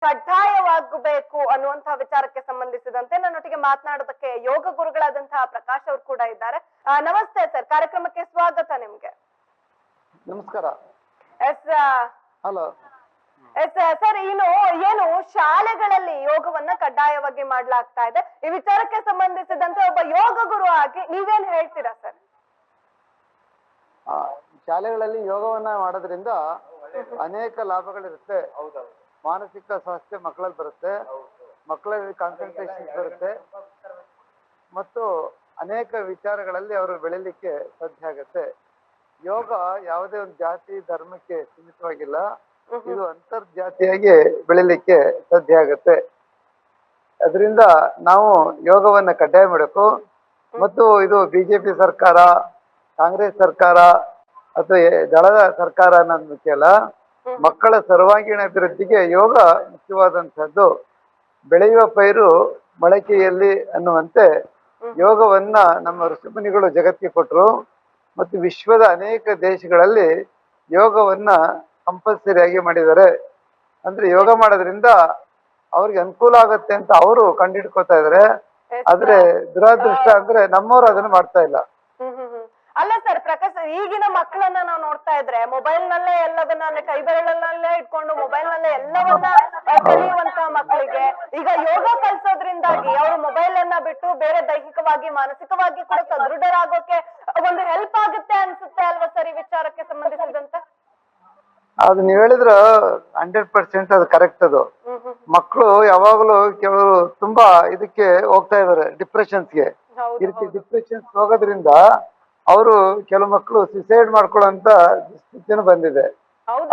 ಕಡ್ಡಾಯವಾಗಬೇಕು ಅನ್ನುವಂತಹ ವಿಚಾರಕ್ಕೆ ಸಂಬಂಧಿಸಿದಂತೆ ನನ್ನೊಟ್ಟಿಗೆ ಮಾತನಾಡೋದಕ್ಕೆ ಯೋಗ ಗುರುಗಳಾದಂತಹ ಪ್ರಕಾಶ್ ಅವರು ಕೂಡ ಇದ್ದಾರೆ. ಆ, ನಮಸ್ತೆ ಸರ್ ಕಾರ್ಯಕ್ರಮಕ್ಕೆ ಸ್ವಾಗತ ನಿಮ್ಗೆ. ನಮಸ್ಕಾರ. Yes hello. ಎಸ್ ಸರ್ ಇನ್ನು ಏನು ಶಾಲೆಗಳಲ್ಲಿ ಯೋಗವನ್ನ ಕಡ್ಡಾಯವಾಗಿ ಮಾಡ್ಲಾಗ್ತಾ ಇದೆ. ಈ ವಿಚಾರಕ್ಕೆ ಸಂಬಂಧಿಸಿದಂತೆ ಒಬ್ಬ ಯೋಗ ಗುರು ಆಗಿ ನೀವೇನ್ ಹೇಳ್ತೀರಾ ಸರ್? ಶಾಲೆಗಳಲ್ಲಿ ಯೋಗವನ್ನ ಮಾಡೋದ್ರಿಂದ ಅನೇಕ ಲಾಭಗಳಿರುತ್ತೆ. ಮಾನಸಿಕ ಸ್ವಾಸ್ಥ್ಯ ಮಕ್ಕಳಲ್ಲಿ ಬರುತ್ತೆ. ಮಕ್ಕಳಲ್ಲಿ ಕಾನ್ಸಂಟ್ರೇಷನ್ ಬರುತ್ತೆ. ಮತ್ತು ಅನೇಕ ವಿಚಾರಗಳಲ್ಲಿ ಅವರು ಬೆಳಿಲಿಕ್ಕೆ ಸಾಧ್ಯ ಆಗುತ್ತೆ. ಯೋಗ ಯಾವುದೇ ಒಂದು ಜಾತಿ ಧರ್ಮಕ್ಕೆ ಸೀಮಿತವಾಗಿಲ್ಲ. ಇದು ಅಂತರ್ಜಾತಿಯಾಗಿ ಬೆಳಿಲಿಕ್ಕೆ ಸಾಧ್ಯ ಆಗುತ್ತೆ. ಅದರಿಂದ ನಾವು ಯೋಗವನ್ನ ಕಡ್ಡಾಯ ಮಾಡಬೇಕು. ಮತ್ತು ಇದು ಬಿಜೆಪಿ ಸರ್ಕಾರ ಕಾಂಗ್ರೆಸ್ ಸರ್ಕಾರ ಅಥವಾ ದಳದ ಸರ್ಕಾರ ಅನ್ನೋದು ಮುಖ್ಯ ಅಲ್ಲ. ಮಕ್ಕಳ ಸರ್ವಾಂಗೀಣ ಅಭಿವೃದ್ಧಿಗೆ ಯೋಗ ಮುಖ್ಯವಾದಂತಹದ್ದು ಬೆಳೆಯುವ ಪೈರು ಮೊಳಕೆಯಲ್ಲಿ ಅನ್ನುವಂತೆ ಯೋಗವನ್ನ ನಮ್ಮ ಋಷಿಮುನಿಗಳು ಜಗತ್ತಿಗೆ ಕೊಟ್ಟರು ಮತ್ತು ವಿಶ್ವದ ಅನೇಕ ದೇಶಗಳಲ್ಲಿ ಯೋಗವನ್ನ ಕಂಪಲ್ಸರಿಯಾಗಿ ಮಾಡಿದ್ದಾರೆ. ಅಂದ್ರೆ ಯೋಗ ಮಾಡೋದ್ರಿಂದ ಅವ್ರಿಗೆ ಅನುಕೂಲ ಆಗತ್ತೆ ಅಂತ ಅವರು ಕಂಡಿಡ್ಕೋತಾ ಇದಾರೆ ಆದ್ರೆ ದುರಾದೃಷ್ಟ ಅಂದ್ರೆ ನಮ್ಮವರು ಅದನ್ನ ಮಾಡ್ತಾ ಇಲ್ಲ ಹ್ಮ್ ಹ್ಮ್ ಹ್ಮ್. ಅಲ್ಲ ಸರ್ ಪ್ರಕಾಶ್ sir, ಈಗಿನ ಮಕ್ಕಳನ್ನ ನಾವು ನೋಡ್ತಾ ಇದ್ರೆ ಮೊಬೈಲ್ ನಲ್ಲೇ ಎಲ್ಲದನ್ನ ಕೈ ಬೆರಳಲ್ಲೇ ಇಟ್ಕೊಂಡು ಮೊಬೈಲ್ ನಲ್ಲೇ ಎಲ್ಲವನ್ನ ಕಲಿಯುವಂತ ಮಕ್ಕಳಿಗೆ ಈಗ ಯೋಗ ಕಲ್ಸೋದ್ರಿಂದಾಗಿ ಅವರು ಮೊಬೈಲ್ ಅನ್ನ ಬಿಟ್ಟು ಬೇರೆ ದೈಹಿಕವಾಗಿ ಮಾನಸಿಕವಾಗಿ ಕೂಡ ಸದೃಢರಾಗೋಕೆ ಒಂದು ಹೆಲ್ಪ್ ಆಗುತ್ತೆ ಅನ್ಸುತ್ತೆ ಅಲ್ವಾ ಸರ್ ಈ ವಿಚಾರಕ್ಕೆ ಸಂಬಂಧಿಸಿದಂತೆ? ಅದು ನೀವ್ ಹೇಳಿದ್ರ ಹಂಡ್ರೆಡ್ ಪರ್ಸೆಂಟ್ ಅದು ಕರೆಕ್ಟ್ ಅದು. ಮಕ್ಕಳು ಯಾವಾಗಲೂ ಕೆಲವರು ತುಂಬಾ ಇದಕ್ಕೆ ಹೋಗ್ತಾ ಇದಾರೆ ಡಿಪ್ರೆಷನ್ಸ್ಗೆ ಈ ರೀತಿ ಡಿಪ್ರೆಷನ್ಸ್ ಹೋಗೋದ್ರಿಂದ ಅವರು ಕೆಲವು ಮಕ್ಕಳು ಸುಸೈಡ್ ಮಾಡ್ಕೊಳ್ಳೋಂತ ಸ್ಥಿತಿನೂ ಬಂದಿದೆ.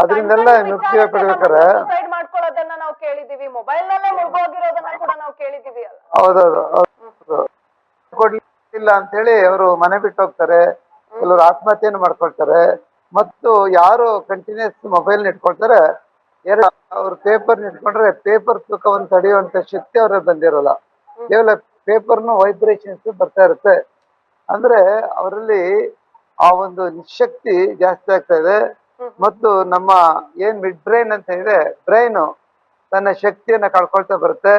ಅದರಿಂದೆಲ್ಲ ಮುಕ್ತಿ ಪಡ್ಬೇಕಾರೆ ಹೌದೌದು ಹೌದು. ಕೊಡ್ಲಿಲ್ಲ ಅಂತ ಹೇಳಿ ಅವರು ಮನೆ ಬಿಟ್ಟು ಹೋಗ್ತಾರೆ. ಕೆಲವರು ಆತ್ಮಹತ್ಯೆಯನ್ನು ಮಾಡ್ಕೊಳ್ತಾರೆ. ಮತ್ತು ಯಾರು ಕಂಟಿನ್ಯೂಸ್ ಮೊಬೈಲ್ ಇಟ್ಕೊಳ್ತಾರೆ ಎರಡು ಅವ್ರು ಪೇಪರ್ ಇಟ್ಕೊಂಡ್ರೆ ಪೇಪರ್ ತೂಕವನ್ನು ತಡೆಯುವಂತ ಶಕ್ತಿ ಅವ್ರ ಬಂದಿರೋಲ್ಲ. ಕೇವಲ ಪೇಪರ್ನು ವೈಬ್ರೇಷನ್ಸ್ ಬರ್ತಾ ಇರುತ್ತೆ. ಅಂದ್ರೆ ಅವರಲ್ಲಿ ಆ ಒಂದು ನಿಶಕ್ತಿ ಜಾಸ್ತಿ ಆಗ್ತಾ ಇದೆ. ಮತ್ತು ನಮ್ಮ ಏನ್ ಮಿಡ್ ಬ್ರೈನ್ ಅಂತ ಇದೆ ಬ್ರೈನ್ ತನ್ನ ಶಕ್ತಿಯನ್ನ ಕಳ್ಕೊಳ್ತಾ ಬರುತ್ತೆ.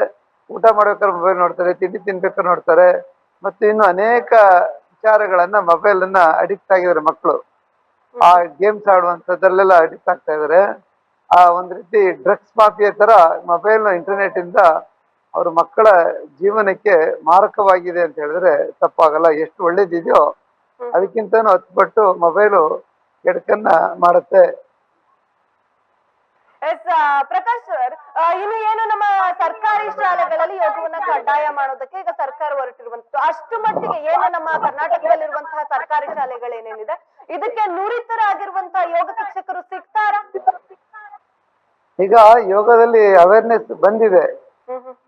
ಊಟ ಮಾಡ್ಬೇಕಾದ್ರೆ ಮೊಬೈಲ್ ನೋಡ್ತಾರೆ ತಿಂಡಿ ತಿನ್ಬೇಕಾದ್ರೆ ನೋಡ್ತಾರೆ. ಮತ್ತು ಇನ್ನು ಅನೇಕ ವಿಚಾರಗಳನ್ನ ಮೊಬೈಲ್ ಅನ್ನ ಅಡಿಕ್ಟ್ ಆಗಿದ್ದಾರೆ ಮಕ್ಕಳು ಆ ಗೇಮ್ಸ್ ಆಡುವಂತದ್ದಲ್ಲೆಲ್ಲ ಅಡಿಕ್ಟ್ ಆಗ್ತಾ ಇದಾರೆ ಆ ಒಂದ್ ರೀತಿ ಡ್ರಗ್ಸ್ ಮಾಫಿಯ ತರ ಮೊಬೈಲ್ ಇಂಟರ್ನೆಟ್ ಇಂದ ಅವ್ರ ಮಕ್ಕಳ ಜೀವನಕ್ಕೆ ಮಾರಕವಾಗಿದೆ ಅಂತ ಹೇಳಿದ್ರೆ ತಪ್ಪಾಗಲ್ಲ. ಎಷ್ಟು ಒಳ್ಳೇದಿದೆಯೋ ಅದಕ್ಕಿಂತನೂ ಹತ್ತು ಪಟ್ಟು ಮೊಬೈಲು ಕೆಡಕನ್ನ ಮಾಡುತ್ತೆ. ಎಸ್ ಪ್ರಕಾಶ್ ಸರ್ ಇನ್ನು ಏನು ನಮ್ಮ ಸರ್ಕಾರಿ ಶಾಲೆಗಳಲ್ಲಿ ಯೋಗವನ್ನ ಕಡ್ಡಾಯ ಮಾಡೋದಕ್ಕೆ ಈಗ ಸರ್ಕಾರ ಹೊರಟಿರುವಂತದ್ದು. ಅಷ್ಟು ಮಟ್ಟಿಗೆ ಏನು ನಮ್ಮ ಕರ್ನಾಟಕದಲ್ಲಿರುವಂತಹ ಸರ್ಕಾರಿ ಶಾಲೆಗಳೇನೇನಿದೆ? ಇದಕ್ಕೆ ನುರಿತರಾಗಿರುವಂತಹ ಯೋಗ ಶಿಕ್ಷಕರು ಸಿಗ್ತಾರ? ಈಗ ಯೋಗದಲ್ಲಿ ಅವೇರ್ನೆಸ್ ಬಂದಿದೆ.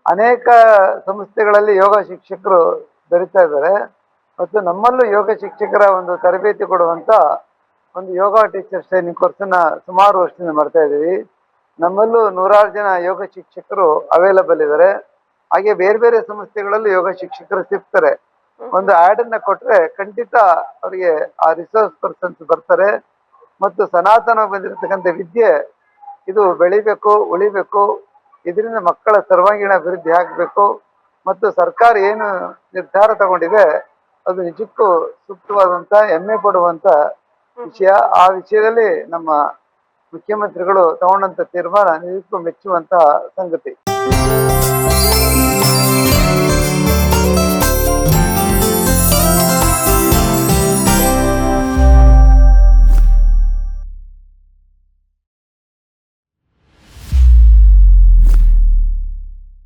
ಅನೇಕ ಸಂಸ್ಥೆಗಳಲ್ಲಿ ಯೋಗ ಶಿಕ್ಷಕರು ದೊರೀತಾ ಇದ್ದಾರೆ. ಮತ್ತು ನಮ್ಮಲ್ಲೂ ಯೋಗ ಶಿಕ್ಷಕರ ಒಂದು ತರಬೇತಿ ಕೊಡುವಂತ ಒಂದು ಯೋಗ ಟೀಚರ್ಸ್ ಟ್ರೈನಿಂಗ್ ಕೋರ್ಸನ್ನ ಸುಮಾರು ವರ್ಷದಿಂದ ಮಾಡ್ತಾ ಇದ್ದೀವಿ. ನಮ್ಮಲ್ಲೂ ನೂರಾರು ಜನ ಯೋಗ ಶಿಕ್ಷಕರು ಅವೈಲಬಲ್ ಇದ್ದಾರೆ ಹಾಗೆ ಬೇರೆ ಬೇರೆ ಸಂಸ್ಥೆಗಳಲ್ಲೂ ಯೋಗ ಶಿಕ್ಷಕರು ಸಿಗ್ತಾರೆ. ಒಂದು ಆಡ್ ಅನ್ನ ಕೊಟ್ರೆ ಖಂಡಿತ ಅವರಿಗೆ ಆ ರಿಸೋರ್ಸ್ ಪರ್ಸನ್ಸ್ ಬರ್ತಾರೆ. ಮತ್ತು ಸನಾತನ ಬಂದಿರತಕ್ಕಂಥ ವಿದ್ಯೆ ಇದು ಬೆಳಿಬೇಕು, ಉಳಿಬೇಕು ಇದರಿಂದ ಮಕ್ಕಳ ಸರ್ವಾಂಗೀಣ ಅಭಿವೃದ್ಧಿ ಆಗಬೇಕು. ಮತ್ತು ಸರ್ಕಾರ ಏನು ನಿರ್ಧಾರ ತಗೊಂಡಿದೆ, ಅದು ನಿಜಕ್ಕೂ ಸೂಕ್ತವಾದಂತ, ಹೆಮ್ಮೆ ಪಡುವಂತ ವಿಷಯ. ಆ ವಿಷಯದಲ್ಲಿ ನಮ್ಮ ಮುಖ್ಯಮಂತ್ರಿಗಳು ತಗೊಂಡಂತ ತೀರ್ಮಾನ ನಿಜಕ್ಕೂ ಮೆಚ್ಚುವಂತಹ ಸಂಗತಿ.